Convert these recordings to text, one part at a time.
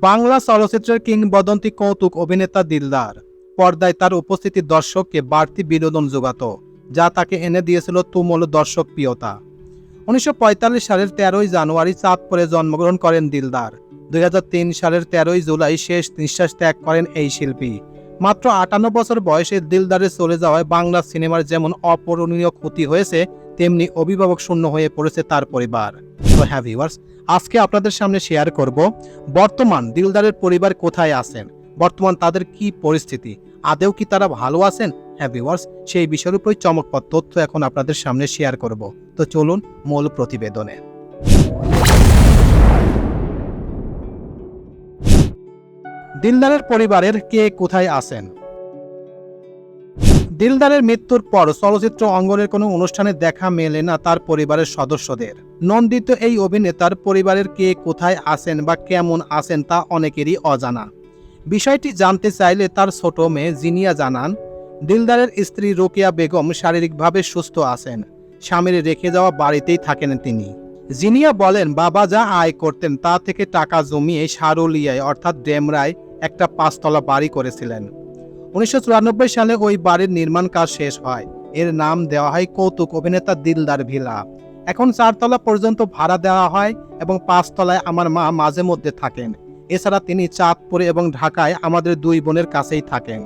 বাংলা চলচ্চিত্রের কিংবদন্তি কৌতুক অভিনেতা দিলদার। পর্দায় তার উপস্থিতি দর্শককে বাড়তি বিনোদন যোগাত, যা তাকে এনে দিয়েছিল তুমুল দর্শক প্রিয়তা উনিশশো সালের তেরোই জানুয়ারি চাঁদপুরে জন্মগ্রহণ করেন দিলদার। দুই হাজার তিন সালের তেরোই জুলাই শেষ নিঃশ্বাস ত্যাগ করেন এই শিল্পী। মাত্র আটান্ন বছর বয়সে দিলদারে চলে যাওয়ায় বাংলা সিনেমার যেমন অপূরণীয় ক্ষতি হয়েছে তেমনি অভিভাবক শূন্য হয়ে পড়েছে তার পরিবার। হ্যাঁ আজকে আপনাদের সামনে শেয়ার করব, বর্তমান দিলদারের পরিবার কোথায় আছেন? বর্তমান তাদের কি পরিস্থিতি? আদেও কি তারা ভালো আছেন? হ্যাঁ ভিউয়ার্স সেই বিষয়ের উপরই চমকপ্রদ তথ্য এখন আপনাদের সামনে শেয়ার করব। তো চলুন মূল প্রতিবেদনে। দিলদারের পরিবারের কে কোথায় আছেন? দিলদারের মৃত্যুর পর চলচ্চিত্র অঙ্গনের কোনো অনুষ্ঠানে দেখা মেলে না তার পরিবারের সদস্যদের। নন্দিত এই অভিনেতার পরিবারের কে কোথায় আছেন বা কেমন আছেন তা অনেকেরই অজানা। বিষয়টি জানতে চাইলে তার ছোট মেয়ে জিনিয়া জানান, দিলদারের স্ত্রী রোকেয়া বেগম শারীরিকভাবে সুস্থ আছেন। স্বামীর রেখে যাওয়া বাড়িতেই থাকেন তিনি। জিনিয়া বলেন, বাবা যা আয় করতেন তা থেকে টাকা জমিয়ে সারুলিয়ায় অর্থাৎ ডেমরায় একটা পাঁচতলা বাড়ি করেছিলেন। উনিশশো চুরানব্বই সালে ওই বাড়ির নির্মাণ কাজ শেষ হয়। এর নাম দেওয়া হয় কৌতুক অভিনেতা দিলদার ভিলা। এখন চারতলা পর্যন্ত ভাড়া দেওয়া হয় এবং পাঁচতলায় আমার মা মাঝে মধ্যে থাকেন। এছাড়া তিনি চাঁদপুরে এবং ঢাকায় আমাদের দুই বোনের কাছেই থাকেন।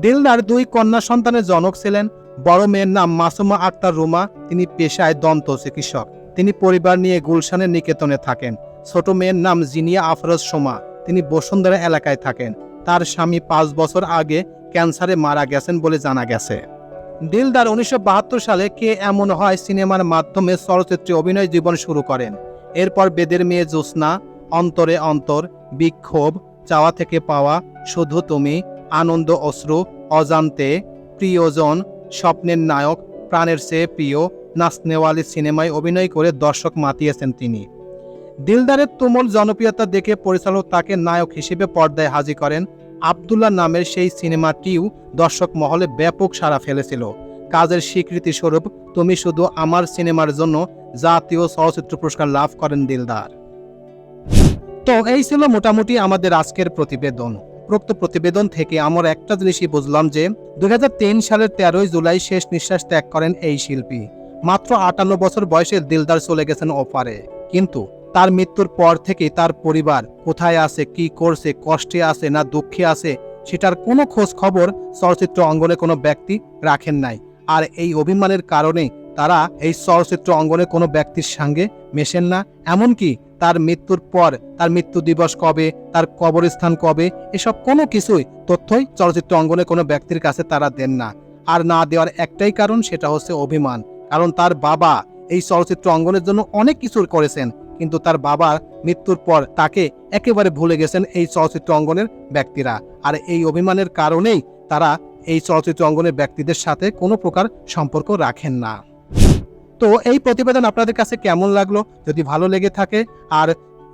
দিলদার দুই কন্যা সন্তানের জনক ছিলেন। বড় মেয়ের নাম মাসুমা আক্তার রুমা। তিনি পেশায় দন্ত চিকিৎসক। তিনি পরিবার নিয়ে গুলশানের নিকেতনে থাকেন। ছোট মেয়ের নাম জিনিয়া আফরোজ সোমা। তিনি বসুন্ধরা এলাকায় থাকেন। তার স্বামী পাঁচ বছর আগে ক্যান্সারে মারা গেছেন বলে জানা গেছে। দিলদার উনিশশো বাহাত্তর সালে কে এমন হয় সিনেমার মাধ্যমে চলচ্চিত্রে অভিনয় জীবন শুরু করেন। এরপর বেদের মেয়ে জ্যোৎস্না, অন্তরে অন্তর, বিক্ষোভ, চাওয়া থেকে পাওয়া, শুধু তুমি, আনন্দ, অশ্রু, অজান্তে, প্রিয়জন, স্বপ্নের নায়ক, প্রাণের চেয়ে প্রিয় নাসনেওয়ালি সিনেমায় অভিনয় করে দর্শক মাতিয়েছেন তিনি। দিলদারের তুমুল জনপ্রিয়তা দেখে পরিচালক তাকে নায়ক হিসেবে পর্দায় হাজির করেন আবদুল্লাহ নামের সেই সিনেমাটিও দর্শক মহলে ব্যাপক সাড়া ফেলেছিল। কাজের স্বীকৃতি স্বরূপ তুমি শুধু আমার সিনেমার জন্য জাতীয় চলচ্চিত্র পুরস্কার লাভ করেন দিলদার। তো এই ছিল মোটামুটি আমাদের আজকের প্রতিবেদন। উপরোক্ত প্রতিবেদন থেকে আমরা একটা জিনিসই বুঝলাম যে, দুই হাজার তিন সালের তেরোই জুলাই শেষ নিঃশ্বাস ত্যাগ করেন এই শিল্পী। মাত্র আটান্ন বছর বয়সে দিলদার চলে গেছেন ওপারে কিন্তু তার মৃত্যুর পর থেকে তার পরিবার কোথায় আছে, কি করছে, কষ্টে আছে না দুঃখে আছে, সেটার কোনো খোঁজ খবর চলচ্চিত্র অঙ্গনে কোনো ব্যক্তি রাখেন নাই। আর এই অভিমানের কারণে তারা এই চলচ্চিত্র অঙ্গনে কোনো ব্যক্তির সঙ্গে মেশেন না। এমনকি তার মৃত্যুর পর, তার মৃত্যু দিবস কবে, তার কবরস্থান কবে, এসব কোনো কিছুই তথ্যই চলচ্চিত্র অঙ্গনে কোনো ব্যক্তির কাছে তারা দেন না। আর না দেওয়ার একটাই কারণ সেটা হচ্ছে অভিমান। কারণ তার বাবা এই চলচ্চিত্র অঙ্গনের জন্য অনেক কিছু করেছেন। কিন্তু তার বাবার মৃত্যুর পর তাকে একেবারে ভুলে গেছেন এই চলচ্চিত্র অঙ্গনের ব্যক্তিরা। আর এই অভিমানের কারণেই তারা এই চলচ্চিত্র অঙ্গনের ব্যক্তিদের সাথে কোনো প্রকার সম্পর্ক রাখেন না। তো এই প্রতিবেদন আপনাদের কাছে কেমন লাগল? যদি ভালো লেগে থাকে আর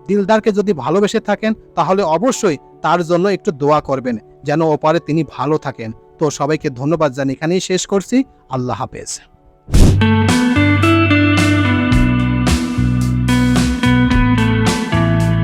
দিলদারকে যদি ভালোবেসে থাকেন, তাহলে অবশ্যই তার জন্য একটু দোয়া করবেন, যেন ওপারে তিনি ভালো থাকেন। তো সবাইকে ধন্যবাদ জানি এখানেই শেষ করছি। আল্লাহ হাফেজ।